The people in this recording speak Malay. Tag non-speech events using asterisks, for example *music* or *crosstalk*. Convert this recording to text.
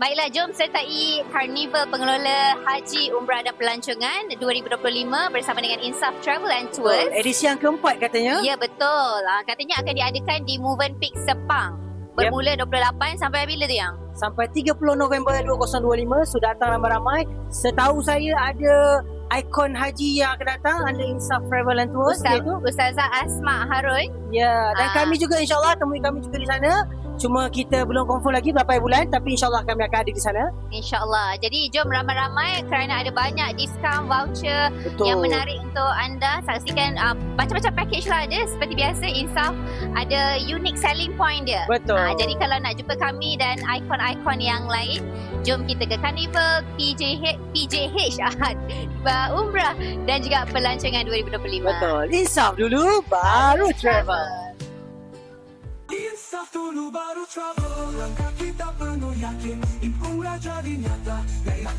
Baiklah, jom sertai Carnival Pengelola Haji Umrah dan Pelancongan 2025 bersama dengan Insaf Travel and Tours. Edisi yang keempat katanya. Ya betul. Ah, katanya akan diadakan di Movenpick Sepang. Bermula 28 sampai bila tu yang? Sampai 30 November 2025 sudah datang ramai-ramai. Setahu saya ada ikon haji yang akan datang under Insaf Travel and Tours Ustaz, iaitu Ustazah Asma Harun. Ya, dan Ah. kami juga insyaAllah temui kami juga di sana. Cuma kita belum confirm lagi berapa bulan tapi insyaAllah kami akan ada di sana. InsyaAllah. Jadi jom ramai-ramai kerana ada banyak diskaun voucher Betul. yang menarik untuk anda saksikan uh, macam-macam package lah ada seperti biasa Insaf ada unique selling point dia. Betul. Ah, jadi kalau nak jumpa kami dan ikon-ikon yang lain, jom kita ke Carnival PJH PJH *laughs* ah, Umrah dan juga pelancongan 2025. Betul. Insaf dulu baru travel. Insaf dulu baru travel Langkah kita penuh yakin Improve jadi nyata. Gaya